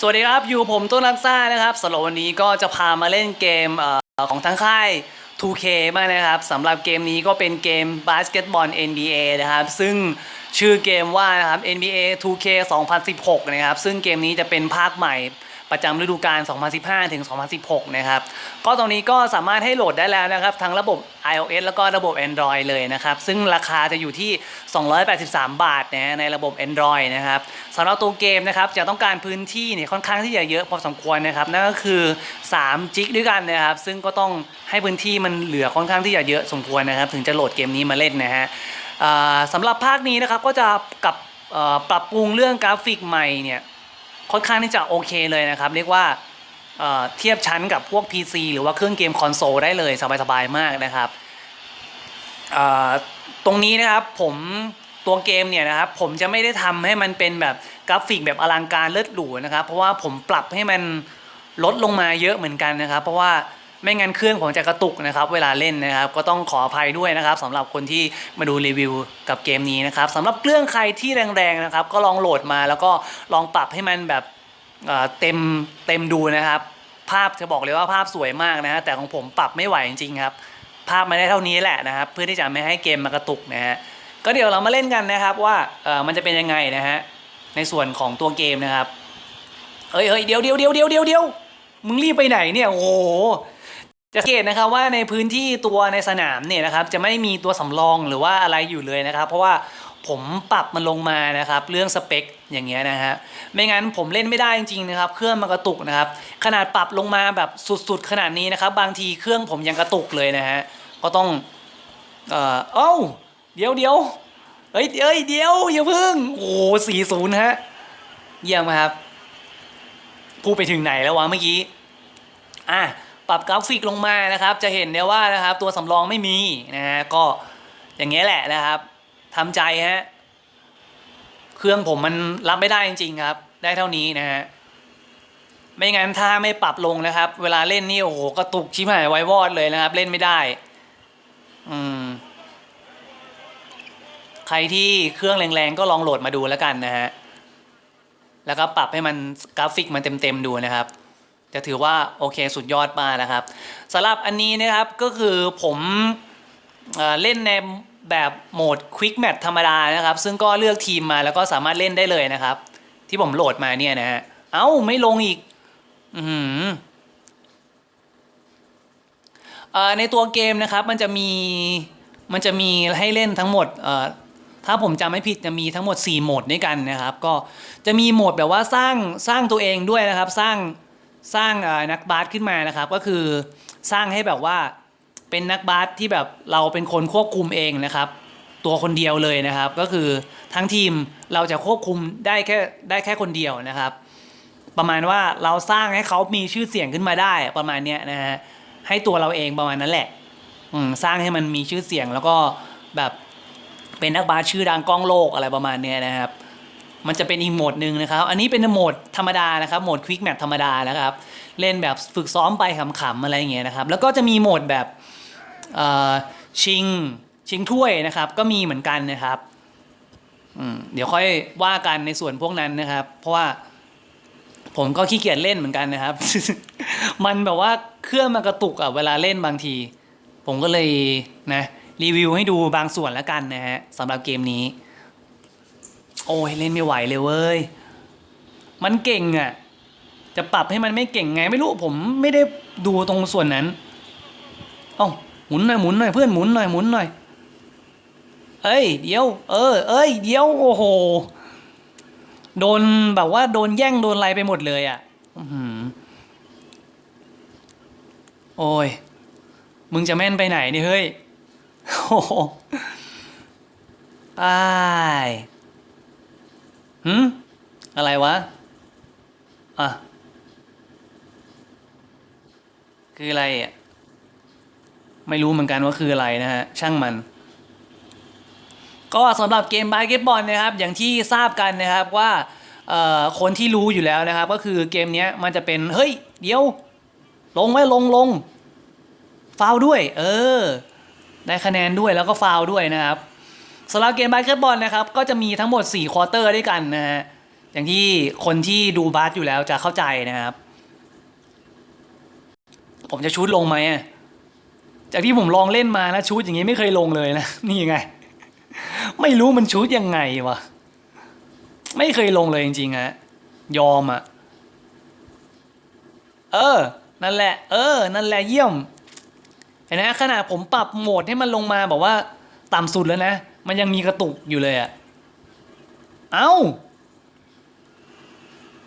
สวัสดีครับ อยู่ผมต้นรักซ่านะครับสำหรับวันนี้ก็จะพามาเล่นเกมอของทั้งค่าย 2K มากนะครับสำหรับเกมนี้ก็เป็นเกมบาสเกตบอล NBA นะครับ ซึ่งชื่อเกมว่านะครับ NBA 2K 2016 นะครับ ซึ่งเกมนี้จะเป็นภาคใหม่ ประจำฤดูกาล 2015 ถึง 2016 นะครับ ก็ตรงนี้ก็สามารถให้โหลดได้แล้วนะครับ ทั้งระบบ iOS แล้วก็ระบบ Android เลยนะครับ ซึ่งราคาจะอยู่ที่ 283 บาทนะในระบบ Android นะครับสำหรับตัวเกมนะครับจะต้องการพื้นที่เนี่ยค่อนข้างที่จะเยอะพอสมควรนะครับ นั่นก็คือ3จิกด้วยกันนะครับ ซึ่งก็ต้องให้พื้นที่มันเหลือค่อนข้างที่จะเยอะสมควรนะครับ ถึงจะโหลดเกมนี้มาเล่นนะฮะอ่าสำหรับภาคนี้นะครับก็จะกับอ่อปรับปรุงเรื่องกราฟิกใหม่เนี่ย ค่อนข้างที่จะโอเคเลยนะครับ เรียกว่าเทียบชั้นกับพวก PC หรือว่าเครื่องเกมคอนโซลได้เลยสบายๆมากนะครับตรงนี้นะครับผมตัวเกมเนี่ยนะครับผมจะไม่ได้ทำให้มันเป็นแบบกราฟิกแบบอลังการเลิศหรูนะครับ เพราะว่าผมปรับให้มันลดลงมาเยอะเหมือนกันนะครับ เพราะว่า ไม่งั้นเครื่องผมจะกระตุกนะครับเวลาเล่นนะครับ ก็ต้องขออภัยด้วยนะครับสำหรับคนที่มาดูรีวิวกับเกมนี้นะครับสำหรับเครื่องใครที่แรงๆนะครับ ก็ลองโหลดมาแล้วก็ลองปรับให้มันแบบเเต็มเต็มดูนะครับ ภาพจะบอกเลยว่าภาพสวยมากนะฮะแต่ของผมปรับไม่ไหวจริงๆครับภาพมาได้เท่านี้แหละนะครับ เพื่อที่จะไม่ให้เกมมากระตุกนะฮะก็เดี๋ยวเรามาเล่นกันนะครับว่าเออมันจะเป็นยังไงนะฮะในส่วนของตัวเกมนะครับเอ้ยเอ้ยเดี๋ยวเดี๋ยวเดี๋ยวเดี๋ยวเดี๋ยวเดี๋ยวมึงรีบไปไหนเนี่ยโอ้โห จะสังเกตนะครับว่าในพื้นที่ตัวในสนามเนี่ยนะครับจะไม่มีตัวสำรองหรือว่าอะไรอยู่เลยนะครับ เพราะว่าผมปรับมันลงมานะครับ เรื่องสเปคอย่างเงี้ยนะฮะไม่งั้นผมเล่นไม่ได้จริงๆนะครับเครื่องมันกระตุกนะครับ ขนาดปรับลงมาแบบสุดๆขนาดนี้นะครับ บางทีเครื่องผมยังกระตุกเลยนะฮะก็ต้องเอ่อเอ้าเดี๋ยวเดี๋ยวเอ้ยเอ้ยเดี๋ยวอย่าพิ่งโอ้สี่ศูนย์ฮะเยี่ยมครับพูดไปถึงไหนแล้ววะเมื่อกี้อะ ปรับกราฟิกลงมานะครับ จะเห็นได้ว่านะครับตัวสำรองไม่มีนะฮะก็อย่างเงี้ยแหละนะครับทำใจฮะเครื่องผมมันรับไม่ได้จริง ๆ ครับ ได้เท่านี้นะฮะไม่งั้นถ้าไม่ปรับลงนะครับ เวลาเล่นนี่โอ้โหกระตุกชิบหายไววอดเลยนะครับ เล่นไม่ได้ อืม ใครที่เครื่องแรงๆก็ลองโหลดมาดูแล้วกันนะฮะแล้วก็ปรับให้มันกราฟิกมันเต็มๆดูนะครับ จะถือว่าโอเคสุดยอดมากนะครับสำหรับอันนี้นะครับก็คือผมเล่นในแบบโหมด Quick Match ธรรมดานะครับ ซึ่งก็เลือกทีมมาแล้วก็สามารถเล่นได้เลยนะครับ ที่ผมโหลดมาเนี่ยนะฮะเอ้าไม่ลงอีก อือหือเอ่อในตัวเกมนะครับมันจะมีมันจะมีให้เล่นทั้งหมดถ้าผมจำไม่ผิดจะมีทั้งหมด 4 โหมดด้วยกันนะครับ ก็จะมีโหมดแบบว่าสร้างสร้างตัวเองด้วยนะครับ สร้าง สร้างนักบาสขึ้นมานะครับ ก็คือสร้างให้แบบว่าเป็นนักบาสที่แบบเราเป็นคนควบคุมเองนะครับ ตัวคนเดียวเลยนะครับ ก็คือทั้งทีมเราจะควบคุมได้แค่ได้แค่คนเดียวนะครับ ประมาณว่าเราสร้างให้เขามีชื่อเสียงขึ้นมาได้ประมาณเนี้ยนะฮะให้ตัวเราเองประมาณนั้นแหละอืมสร้างให้มันมีชื่อเสียงแล้วก็แบบเป็นนักบาสชื่อดังกล้องโลกอะไรประมาณเนี้ยนะครับ มันจะเป็นอีกโหมดหนึ่งนะครับ อันนี้เป็นโหมดธรรมดานะครับ โหมดควิกแมทธรรมดานะครับ เล่นแบบฝึกซ้อมไปขำๆอะไรอย่างเงี้ยนะครับ แล้วก็จะมีโหมดแบบชิงชิงถ้วยนะครับ ก็มีเหมือนกันนะครับเดี๋ยวค่อยว่ากันในส่วนพวกนั้นนะครับ เพราะว่าผมก็ขี้เกียจเล่นเหมือนกันนะครับ มันแบบว่าเครื่องมันกระตุกอะเวลาเล่นบางที ผมก็เลยนะรีวิวให้ดูบางส่วนแล้วกันนะฮะสำหรับเกมนี้ โอ้ยเล่นไม่ไหวเลยเว้ย มันเก่งอะจะปรับให้มันไม่เก่งไง ไม่รู้ผมไม่ได้ดูตรงส่วนนั้น เอ้าหมุนหน่อยหมุนหน่อยเพื่อนหมุนหน่อยหมุนหน่อย เอ้ยเดี๋ยว เออ เอ้ยเดี๋ยวโอ้โห โดนแบบว่าโดนแย่งโดนอะไรไปหมดเลยอะ่ะอื้อหือโอ้ย มึงจะแม่นไปไหนนี่เฮ้ยโอ้โหตาย หืมอะไรวะ อะ คืออะไรอะ ไม่รู้เหมือนกันว่าคืออะไรนะฮะ ช่างมัน ก็สำหรับเกมบาสเกตบอลนะครับ อย่างที่ทราบกันนะครับว่าคนที่รู้อยู่แล้วนะครับ ก็คือเกมนี้มันจะเป็น เฮ้ย เดี๋ยว ลงไว้ลงลงฟาวด้วย เออ ได้คะแนนด้วยแล้วก็ฟาวด้วยนะครับ สำหรับเกมบาสเกตบอลนะครับก็จะมีทั้งหมด 4 ควอเตอร์ด้วยกันนะฮะอย่างที่คนที่ดูบาสอยู่แล้วจะเข้าใจนะครับ ผมจะชูดลงไหมจากที่ผมลองเล่นมานะชูดอย่างนี้ไม่เคยลงเลยนะนี่ไง ไม่รู้มันชูดยังไงวะไม่เคยลงเลยจริงๆฮะยอมอะเออ นั่นแหละ เออ นั่นแหละเยี่ยมเห็นไหมขนาดผมปรับโหมดให้มันลงมาบอกว่าต่ำสุดแล้วนะ มันยังมีกระตุกอยู่เลยอะเอ้า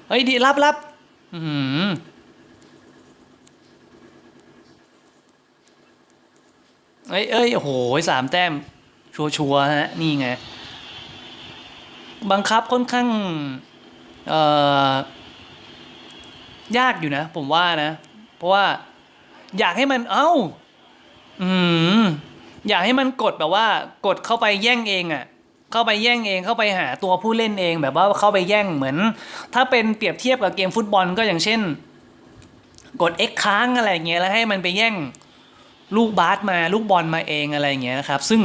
เฮ้ยดีรับรับอือหือเอ้ยเอ้ยโอ้โหสามแต้ม ชัวชัวร์ๆฮะ นี่ไง บังคับค่อนข้าง เอ่อ ยากอยู่นะ ผมว่านะ เพราะว่า อยากให้มัน เอ้า อืม อยากให้มันกดแบบว่ากดเข้าไปแย่งเองอะ่ะเข้าไปแย่งเองเข้าไปหาตัวผู้เล่นเอง แบบว่าเข้าไปแย่งเหมือน ถ้าเป็นเปรียบเทียบกับเกมฟุตบอลก็อย่างเช่น กด X ค้างอะไรเงี้ยแล้วให้มันไปแย่งลูกบาสมาลูกบอลมาเองอะไรเงี้ยนะครับ ซึ่ง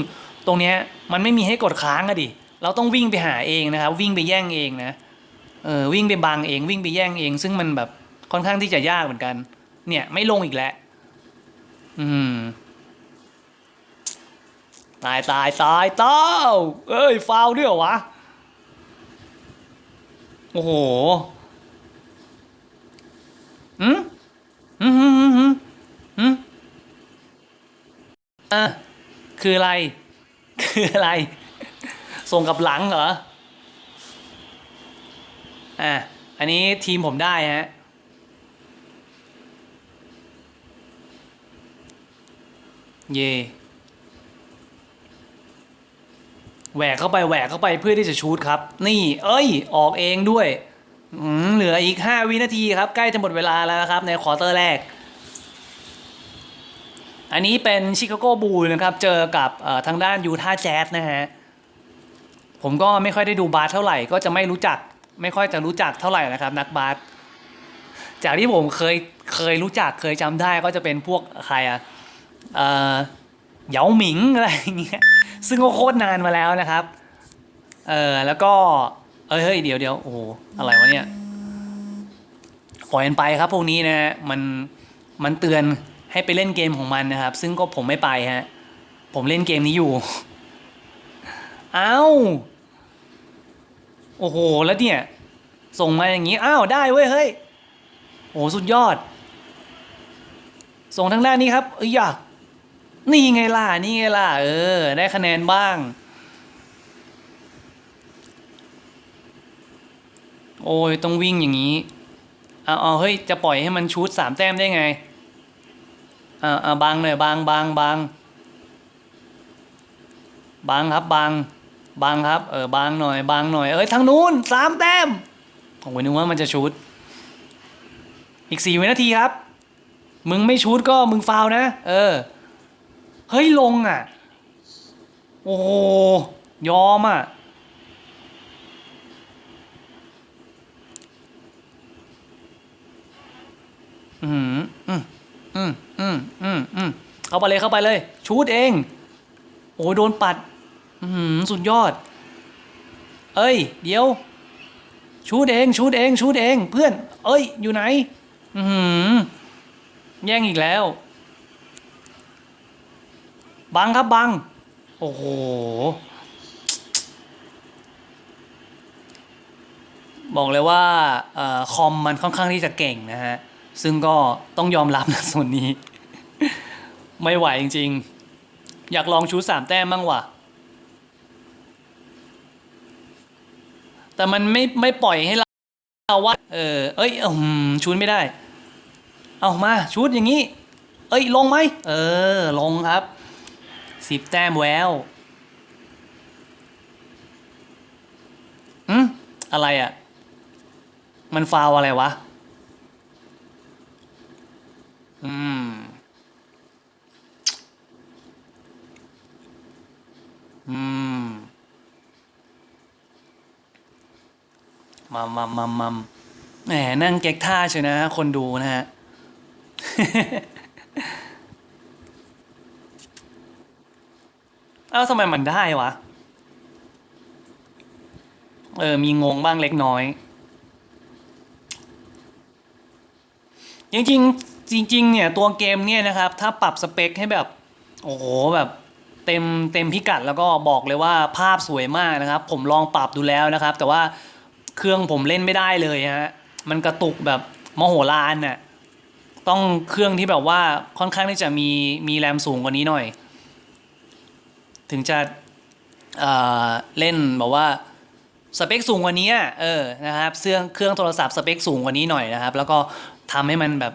ตรงเนี้ยมันไม่มีให้กดค้างอะดิ เราต้องวิ่งไปหาเองนะครับ วิ่งไปแย่งเองนะเออวิ่งไปบังเองวิ่งไปแย่งเอง ซึ่งมันแบบค่อนข้างที่จะยากเหมือนกัน เนี่ยไม่ลงอีกแล้วอืม ตายตายตายเต้า เอ้ย ฟาวด้วยเหรอวะ โอ้โหอืมอืมอืมอืมอืมอะคืออะไร คืออะไร ส่งกับหลังเหรอ อะ อันนี้ทีมผมได้ฮะเย่ แหวกเข้าไปแหวกเข้าไปเพื่อที่จะชูดครับ นี่ เอ้ย ออกเองด้วยเหลืออีก 5 วินาทีครับ ใกล้จะหมดเวลาแล้วนะครับ ในควอเตอร์แรก อันนี้เป็นชิคาโกบูลนะครับ เจอกับทางด้านยูทาห์แจ๊สนะฮะ ผมก็ไม่ค่อยได้ดูบาสเท่าไหร่ ก็จะไม่รู้จัก ไม่ค่อยจะรู้จักเท่าไหร่นะครับ นักบาส จากที่ผมเคยเคยรู้จักเคยจำได้ก็จะเป็นพวกใครอะเอ่อ เหยาหมิงอะไรอย่างเงี้ยซึ่งก็โคตรนานมาแล้วนะครับ เออแล้วก็เอ้ยเฮ้ยเดี๋ยวเดี๋ยวโอ้โหอะไรวะเนี่ยปล่อยมันไปครับพวกนี้นะฮะมันมันเตือนให้ไปเล่นเกมของมันนะครับ ซึ่งก็ผมไม่ไปฮะผมเล่นเกมนี้อยู่เอ้าโอ้โหแล้วเนี่ย ส่งมาอย่างนี้อ้าวได้เว้ยเฮ้ยโอ้สุดยอด ส่งทางด้านนี้ครับเอ้ยอย่า นี่ไงล่ะ นี่ไงล่ะ เออ ได้คะแนนบ้าง โอ้ย ต้องวิ่งอย่างนี้ เอาเอาเฮ้ย จะปล่อยให้มันชูดสามแต้มได้ไงอ่าอ่าบังหน่อยบังบังบังบังครับบังบังครับ เออบังหน่อยบังหน่อย เอ้ยทางนู้นสามแต้มผมนึกว่ามันจะชูดอีกสี่วินาทีครับ มึงไม่ชูดก็มึงฟาวนะ เออ เฮ้ยลงอะ โอ้ยอมอะ อืมอืมอืมอืมอืมอืมเข้าไปเลยเข้าไปเลย ชูดเอง โอ้ยโดนปัด อืมสุดยอด เอ้ย เดี๋ยว ชูดเอง ชูดเอง ชูดเอง เพื่อน เอ้ย อยู่ไหน อืมแย่งอีกแล้ว บังครับบัง โอ้โห บอกเลยว่าอคอมมันค่อนข้างที่จะเก่งนะฮะ ซึ่งก็ต้องยอมรับนะส่วนนี้ ไม่ไหวจริง ๆ อยากลองชูสามแต้มบ้างว่ะ แต่มันไม่ไม่ปล่อยให้เราว่า เออ เอ้ยอืมชูไม่ได้ เอามาชูดอย่างนี้ เอ้ย ลงไหม เออ ลงครับ สิบแต้มแววอืมอะไรอะ่ะ มันฟาวอะไรวะ อืม อืม มัมมัมมัมมัมแหมนั่งเก๊กท่าเชียวนะ คนดูนะฮะ อ้าวทำไมมันได้วะ เออ มีงงบ้างเล็กน้อย จริงๆ จริงเนี่ยตัวเกมเนี่ยนะครับ ถ้าปรับสเปคให้แบบ โอ้โหแบบเต็มเต็มพิกัดแล้วก็บอกเลยว่าภาพสวยมากนะครับ ผมลองปรับดูแล้วนะครับ แต่ว่าเครื่องผมเล่นไม่ได้เลยฮะมันกระตุกแบบมโหฬารน่ะต้องเครื่องที่แบบว่าค่อนข้างที่จะมีมีแรมสูงกว่านี้หน่อย ถึงจะเเล่นแบบว่าสเปคสูงกว่านี้เออนะครับเครื่องเครื่องโทรศัพท์สเปคสูงกว่านี้หน่อยนะครับ แล้วก็ทำให้มันแบบ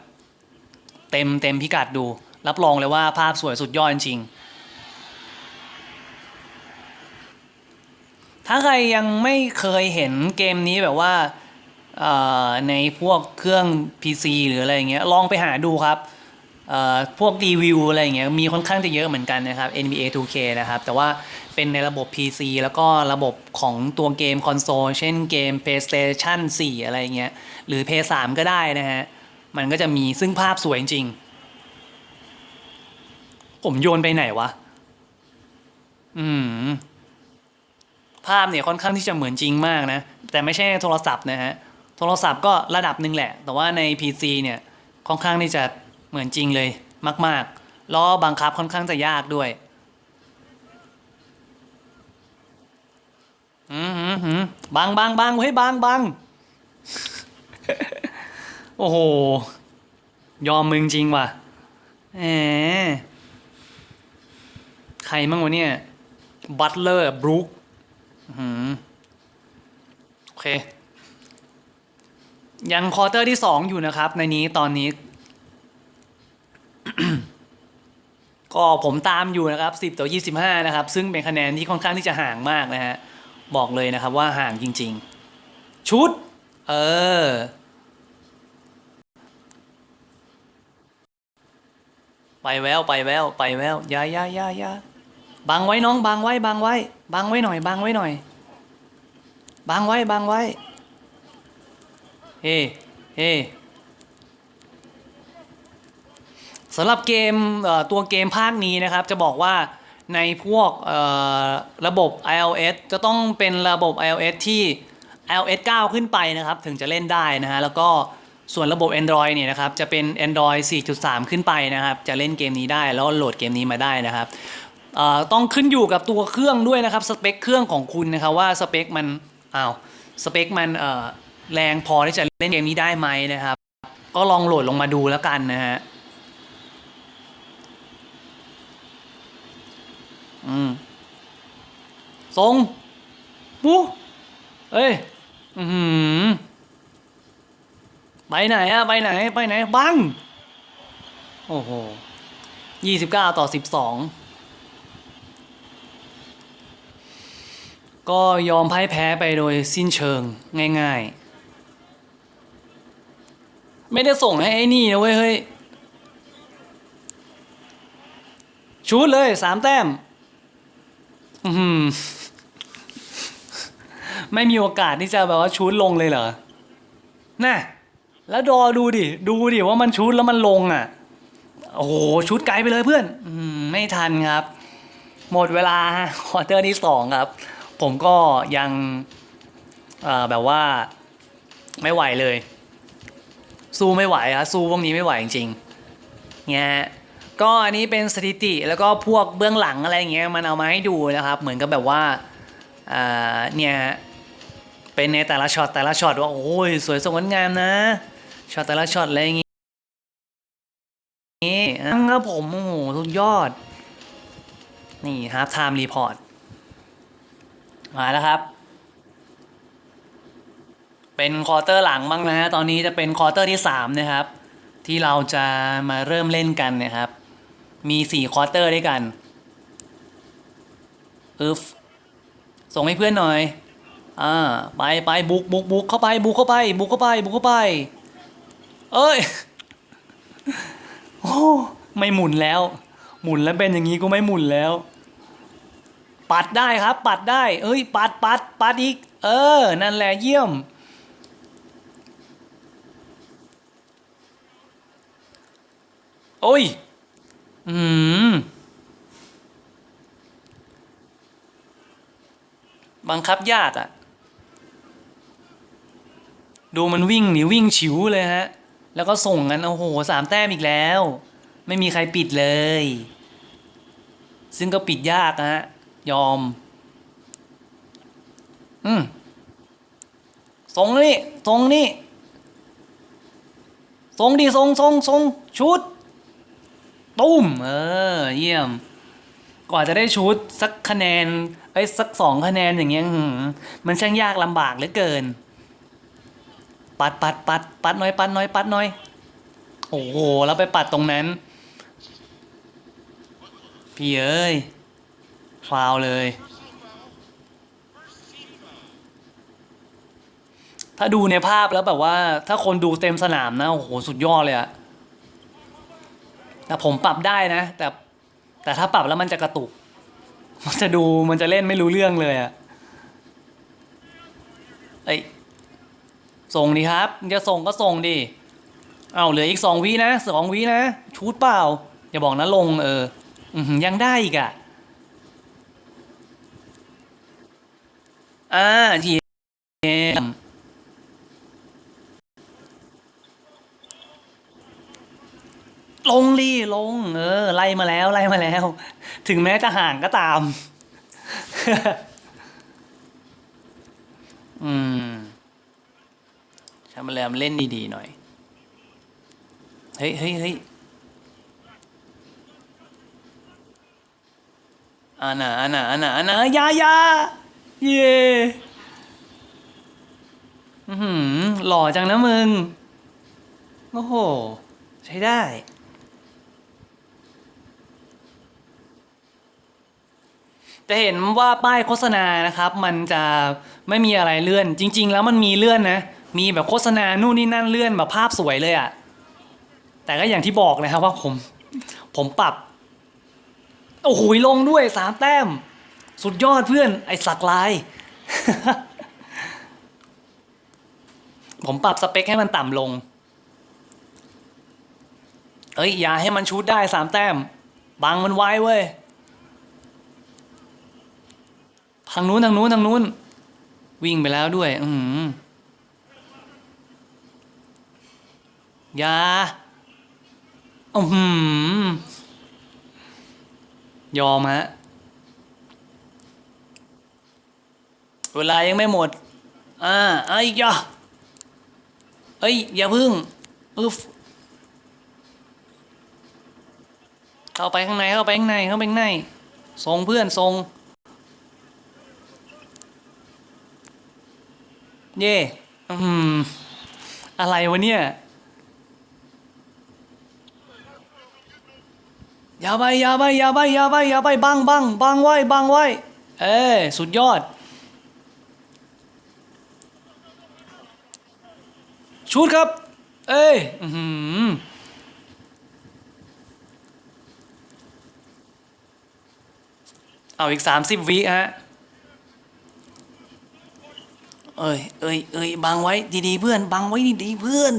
เต็มเต็มพิกัดดู รับรองเลยว่าภาพสวยสุดยอดจริงถ้าใครยังไม่เคยเห็นเกมนี้แบบว่าในพวกเครื่อง PC หรืออะไรอย่างเงี้ยลองไปหาดูครับ พวกรีวิวอะไรอย่างเงี้ยมีค่อนข้างจะเยอะเหมือนกันนะครับ NBA 2K นะครับ แต่ว่าเป็นในระบบ PC แล้วก็ระบบของตัวเกมคอนโซลเช่นเกม PlayStation 4 อะไรเงี้ยหรือ PS3 ก็ได้นะฮะ มันก็จะมีซึ่งภาพสวยจริง ผมโยนไปไหนวะ อืม ภาพเนี่ยค่อนข้างที่จะเหมือนจริงมากนะ แต่ไม่ใช่ในโทรศัพท์นะฮะ โทรศัพท์ก็ระดับหนึ่งแหละ แต่ว่าใน PC เนี่ยค่อนข้างที่จะ เหมือนจริงเลยมาก ๆ ล้วบังคับค่อนข้างจะยากด้วย อืมหืมบังบังบังเฮ้ยบังบังโอ้โห ยอมมึงจริงว่ะแหมใครมั่งวะเนี่ย บัตเลอร์ บรูคโอเค ยังควอเตอร์ที่สองอยู่นะครับ ในนี้ตอนนี้ ก็ผมตามอยู่นะครับ 10 ต่อ 25 นะครับ ซึ่งเป็นคะแนนที่ค่อนข้างที่จะห่างมากนะฮะ บอกเลยนะครับว่าห่างจริง ๆ ชุด เออ ไปแววไปแววไปแววยายายายาบังไว้น้องบังไว้บังไว้บังไว้หน่อยบังไว้หน่อยบังไว้บังไว้ เฮ้เฮ้ สำหรับเกมตัวเกมภาคนี้นะครับ จะบอกว่าในพวกระบบ iOS จะต้องเป็นระบบ iOS ที่ iOS 9 ขึ้นไปนะครับ ถึงจะเล่นได้นะฮะแล้วก็ส่วนระบบ Android เนี่ยนะครับจะเป็น Android 4.3 ขึ้นไปนะครับ จะเล่นเกมนี้ได้แล้วโหลดเกมนี้มาได้นะครับต้องขึ้นอยู่กับตัวเครื่องด้วยนะครับสเปคเครื่องของคุณนะครับว่าสเปคมันอ้าวสเปคมันแรงพอที่จะเล่นเกมนี้ได้ไหมนะครับ ก็ลองโหลดลงมาดูแล้วกันนะฮะ อืมทรงปุ๊เอ้ย อือหือไปไหนอะไปไหน ไปไหน บัง โอ้โหยี่สิบเก้าต่อสิบสองก็ยอมพ่ายแพ้ไปโดยสิ้นเชิงง่าย ๆ ไม่ได้ส่งให้ไอ้นี่นะเว้ยเฮ้ย ชูดเลยสามแต้ม ไม่มีโอกาสที่จะแบบว่าชูดลงเลยเหรอน่ะแล้วดอดูดิ ดูดิว่ามันชูดแล้วมันลงอะ โอ้โหชูดไกลไปเลยเพื่อนอืมไม่ทันครับ หมดเวลาควอเตอร์ที่สองครับ ผมก็ยังแบบว่าไม่ไหวเลย สู้ไม่ไหวครับสู้พวกนี้ไม่ไหวจริงๆเนี่ย ก็อันนี้เป็นสถิติแล้วก็พวกเบื้องหลังอะไรเงี้ยมันเอามาให้ดูนะครับ เหมือนกับแบบว่าเนี่ยเป็นในแต่ละช็อตแต่ละช็อตว่าโอ้ยสวยสดงดงามนะช็อตแต่ละช็อตอะไรอย่างงี้นี่ครับผมโอ้โหสุดยอด นี่ฮาร์ t ไทม์รีพอร์ตมาแล้วครับ เป็นควอเตอร์หลังบ้างนะฮะตอนนี้จะเป็นควอเตอร์ที่สามนะครับ ที่เราจะมาเริ่มเล่นกันนะครับ มีสี่ควอเตอร์ด้วยกันอึฟส่งให้เพื่อนหน่อย อ่า ไปไปบุกบุกบุกเข้าไป บุกเข้าไป บุกเข้าไป บุกเข้าไป เอ้ย โอ้ ไม่หมุนแล้ว หมุนแล้วเป็นอย่างนี้ก็ไม่หมุนแล้ว ปัดได้ครับ ปัดได้ เอ้ย ปัดปัดปัดอีก เออ นั่นแหละเยี่ยม โอ้ย อืมบังคับยากอะ่ะ ดูมันวิ่งหนีวิ่งฉิวเลยฮะ แล้วก็ส่งกัน โอ้โหสามแต้มอีกแล้ว ไม่มีใครปิดเลย ซึ่งก็ปิดยากนะฮะ ยอม อืมส่งนี่ส่งนี่ส่งดิส่งส่งส่งชุด ตุ้ม เออ เยี่ยม กว่าจะได้ชุดสักคะแนนไอ้สักสองคะแนนอย่างเงี้ยมันช่างยากลำบากเหลือเกิน ปัดปัดปัดปัดน้อย ปัดน้อย ปัดน้อย โอ้โหแล้วไปปัดตรงนั้น พี่เอ้ยฟาวเลย ถ้าดูในภาพแล้วแบบว่า ถ้าคนดูเต็มสนามนะ โอ้โห สุดยอดเลยอะ แต่ผมปรับได้นะ แต่แต่ถ้าปรับแล้วมันจะกระตุก มันจะดูมันจะเล่นไม่รู้เรื่องเลยอะเอ้ยส่งดีครับจะส่งก็ส่งดิเอาเหลืออีกสองวินะสองวินะชูดเปล่า อย่าบอกนะลงเอออือหือยังได้อีกอะอ่าทีเอ็ม ลงดิลง เออ ไล่มาแล้วไล่มาแล้ว ถึงแม้จะห่างก็ตาม อืมชามาแลมเล่นดีๆหน่อย เฮ้ยเฮ้ยเฮ้ยอาน่ะอาน่ะอาน่ะอาน่ะยายา เย่หือหล่อจังนะมึง โอ้โห ใช้ได้ จะเห็นว่าป้ายโฆษณานะครับ มันจะไม่มีอะไรเลื่อน จริง ๆ แล้วมันมีเลื่อนนะ มีแบบโฆษณานู่นนี่นั่นเลื่อนแบบภาพสวยเลยอะ่ะแต่ก็อย่างที่บอกเลยครับว่าผม ผมปรับโอ้โหลงด้วยสามแต้ม สุดยอดเพื่อนไอ้สักลาย ผมปรับสเปคให้มันต่ำลง เอ้ย อย่าให้มันชูดได้สามแต้ม บังมันไว้เว้ย ทางนู้นทางนู้นทางนู้น วิ่งไปแล้วด้วย อืออย่าอือหือยอมฮะ เวลายังไม่หมด อ่าไอ้ยอย่าเอ้ย อย่าพึ่งอึฟเข้าไปข้างใน เข้าไปข้างใน เข้าไปข้างในส่งเพื่อนส่ง เย่อืม อะไรวะเนี่ย อย่าไปอย่าไปอย่าไปอย่าไปอย่าไปบังบังบังไว้บังไว้ เอ้ยสุดยอด ชุดครับ เอ้ยอือหือเอาอีกสามสิบวิฮะ เอ้ยเอ้ยเอ้ยบังไว้ดีๆเพื่อนบังไว้ดีๆเพื่อน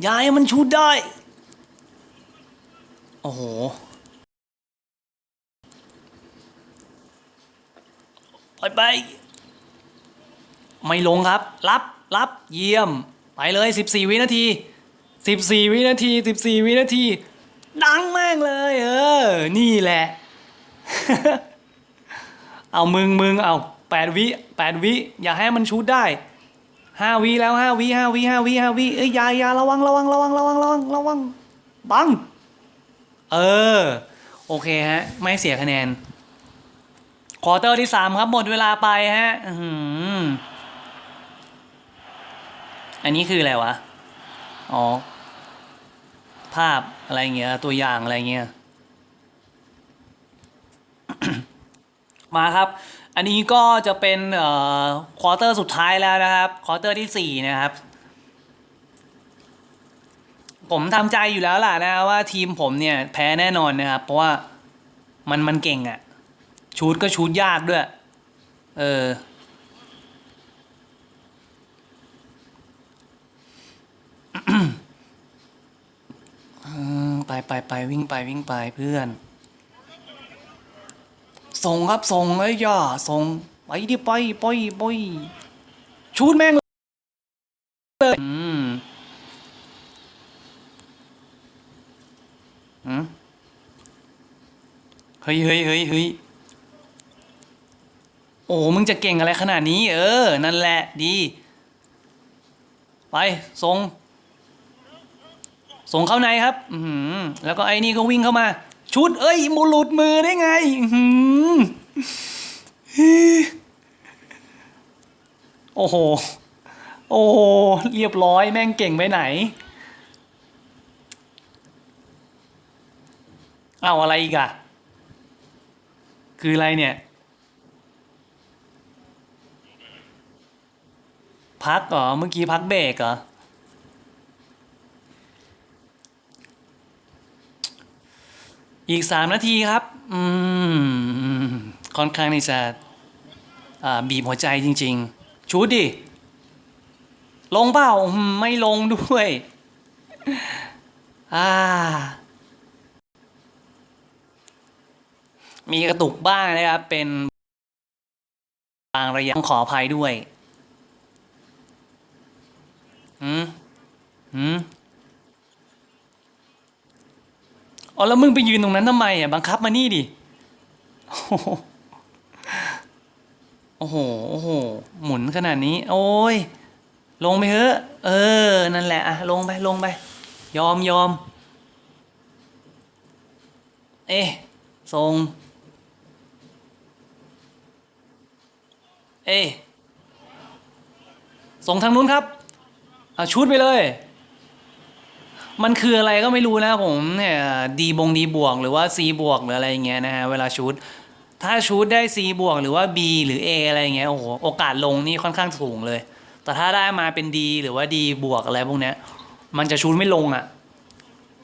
อย่าให้มันชุดได้ โอ้โห ไปไป ไม่ลงครับ รับรับเยี่ยม ไปเลยสิบสี่วินาทีสิบสี่วินาทีสิบสี่วินาที ดังแม่งเลย เออ นี่แหละ เอามึงมึงเอา แปดวิแปดวิ อย่าให้มันชูดได้ห้าวิแล้วห้าวิห้าวิห้าวิห้าวิ เอ้ยยายาระวังระวังระวังระวังระวังระวังบัง เออ โอเคฮะ ไม่เสียคะแนน ควอเตอร์ที่สามครับ หมดเวลาไปฮะอื้อหืออันนี้คืออะไรวะ อ๋อ ภาพอะไรเงี้ย ตัวอย่างอะไรเงี้ย มาครับ อันนี้ก็จะเป็นเอ่อควอเตอร์สุดท้ายแล้วนะครับควอเตอร์ที่สี่นะครับ ผมทำใจอยู่แล้วล่ะนะว่าทีมผมเนี่ยแพ้แน่นอนนะครับ เพราะว่ามันมันเก่งอะชูดก็ชูดยากด้วย เออไปไปไปวิ่งไปวิ่งไปเพื่อน ส่งครับส่งไอ้ย่าส่งไปดิไปไปไปชูดแม่งเลยอืมเฮ้ยเฮ้ยเฮ้ยเฮ้ยโอ้มึงจะเก่งอะไรขนาดนี้ เออ นั่นแหละดี ไปส่งส่งเข้าในครับ อืแล้วก็ไอ้นี่ก็วิ่งเข้ามา ชุดเอ้ยมูหลุดมือได้ไงอื้อหือโอ้โห โอ้โห เรียบร้อยแม่งเก่งไปไหน เอาอะไรอีกอะคืออะไรเนี่ย พักเหรอ เมื่อกี้พักเบรกเหรอ อีกสามนาทีครับ อืม ค่อนข้างที่จะบีบหัวใจจริง ๆชูดดิ ลงเปล่า ไม่ลงด้วย อ่า มีกระตุกบ้างนะครับ เป็นบางระยะต้องขออภัยด้วยหืมหืม อ๋อแล้วมึงไปยืนตรงนั้นทำไมอะบังคับมานี่ดิ โอ้โห โอ้โห หมุนขนาดนี้ โอ้ย ลงไปเถอะ เออ นั่นแหละอะลงไป ลงไป ยอมยอม เอ๊ะทรง เอ๊ะส่งทางนู้นครับอะชุดไปเลย มันคืออะไรก็ไม่รู้นะผมเนี่ยดีบงดีบวกหรือว่า C บวกหรืออะไรอย่างเงี้ยนะฮะเวลาชุดถ้าชุดได้ C บวกหรือว่า B หรือ A อะไรอย่างเงี้ยโอ้โหโอกาสลงนี่ค่อนข้างสูงเลย แต่ถ้าได้มาเป็น D หรือว่า D บวกอะไรพวกเนี้ยมันจะชุดไม่ลงอะ่ะ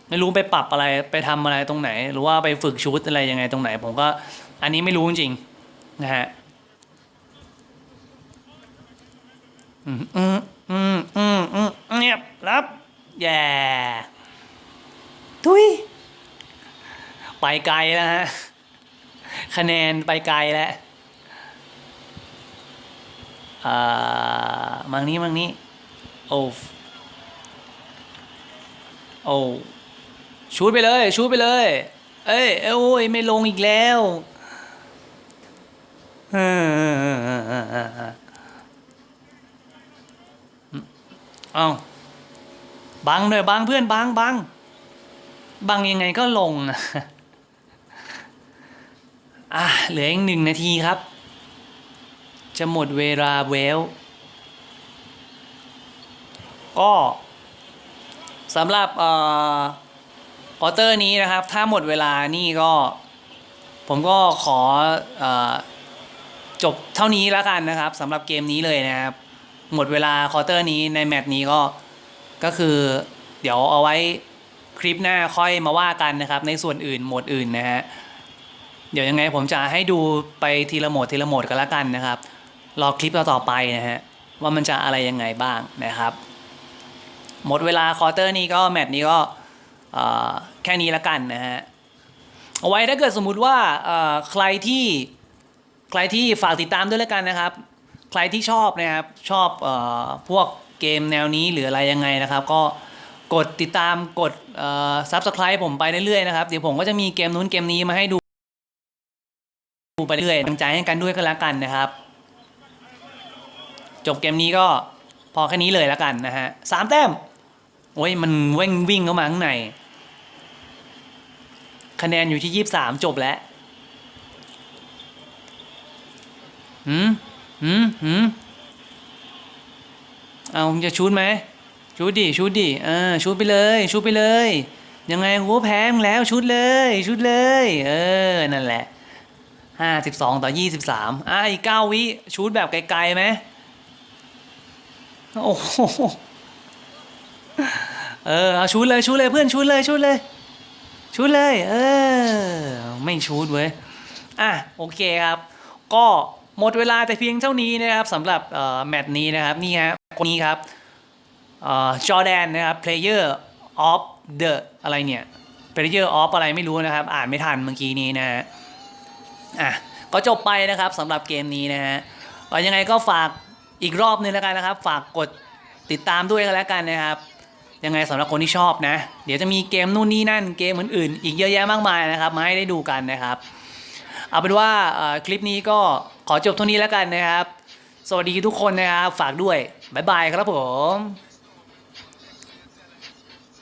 ไม่รู้ไปปรับอะไรไปทำอะไรตรงไหน หรือว่าไปฝึกชุดอะไรยังไงตรงไหน ผมก็อันนี้ไม่รู้จริงๆนะฮะอืมอืมอืมอืมอืมเงียบรับ แย่ทุย ไปไกลแล้วฮะ คะแนนไปไกลแล้วอ่ามังนี้มังนี้ โอ้โอ้ชูดไปเลย ชูดไปเลย เอ้ยเอ้ยโอ้ยไม่ลงอีกแล้วเออเออเออเออเออเออเอา บังเลยบังเพื่อนบังบังบังยังไงก็ลงอะอะเหลืออีกหนึ่งนาทีครับ จะหมดเวลาเวล ก็สำหรับเอ่อคอเตอร์นี้นะครับ ถ้าหมดเวลานี่ก็ ผมก็ขออจบเท่านี้แล้วกันนะครับสำหรับเกมนี้เลยนะครับ หมดเวลาคอเตอร์นี้ในแมตช์นี้ก็ ก็คือเดี๋ยวเอาไว้คลิปหน้าค่อยมาว่ากันนะครับ ในส่วนอื่นโหมดอื่นนะฮะเดี๋ยวยังไงผมจะให้ดูไปทีละโหมดทีละโหมดกันละกันนะครับ รอคลิปเราต่อไปนะฮะว่ามันจะอะไรยังไงบ้างนะครับ หมดเวลาคอเตอร์นี้ก็แมตช์นี้ก็แค่นี้ละกันนะฮะเอาไว้ถ้าเกิดสมมุติว่าใครที่ใครที่ฝากติดตามด้วยละกันนะครับ ใครที่ชอบนะครับชอบออพวก เกมแนวนี้หรืออะไรยังไงนะครับ ก็กดติดตามกดเอ่อ subscribe ผมไปเรื่อยๆนะครับ เดี๋ยวผมก็จะมีเกมนู้นเกมนี้มาให้ดูดูไปเรื่อยๆกำลังใจให้กันด้วยก็แล้วกันนะครับ จบเกมนี้ก็พอแค่นี้เลยแล้วกันนะฮะสามแต้มโอ้ยมันเว่งวิ่งเข้ามาข้างใน คะแนนอยู่ที่ยี่สามจบแล้ว หืมหืมหืม เอาจะชูดไหมชูดดิชูดดิเออชูดไปเลยชูดไปเลย ยังไงกูก็แพ้มึงแล้วชูดเลยชูดเลย เออนั่นแหละห้าสิบสองต่อยี่สิบสามอะอีกเก้าวิชูดแบบไกลๆไหมโอ้โหเออเอาชูดเลยชูดเลยเพื่อนชูดเลยชูดเลยชูดเลย เออ ไม่ชูดเว้ยอะโอเคครับ ก็หมดเวลาแต่เพียงเท่านี้นะครับสำหรับแมตช์นี้นะครับนี่ฮะ คนนี้ครับจอแดนนะครับ player of the อะไรเนี่ย player of อะไรไม่รู้นะครับ อ่านไม่ทันเมื่อกี้นี้นะฮะอะก็จบไปนะครับสำหรับเกมนี้นะฮะยังไงก็ฝากอีกรอบนึงแล้วกันนะครับ ฝากกดติดตามด้วยกันแล้วกันนะครับ ยังไงสำหรับคนที่ชอบนะ เดี๋ยวจะมีเกมนู่นนี่นั่นเกมอื่นๆ อีกเยอะแยะมากมายนะครับ มาให้ได้ดูกันนะครับ เอาเป็นว่าคลิปนี้ก็ขอจบเท่านี้แล้วกันนะครับ สวัสดีทุกคนนะครับ ฝากด้วย บายบายครับผม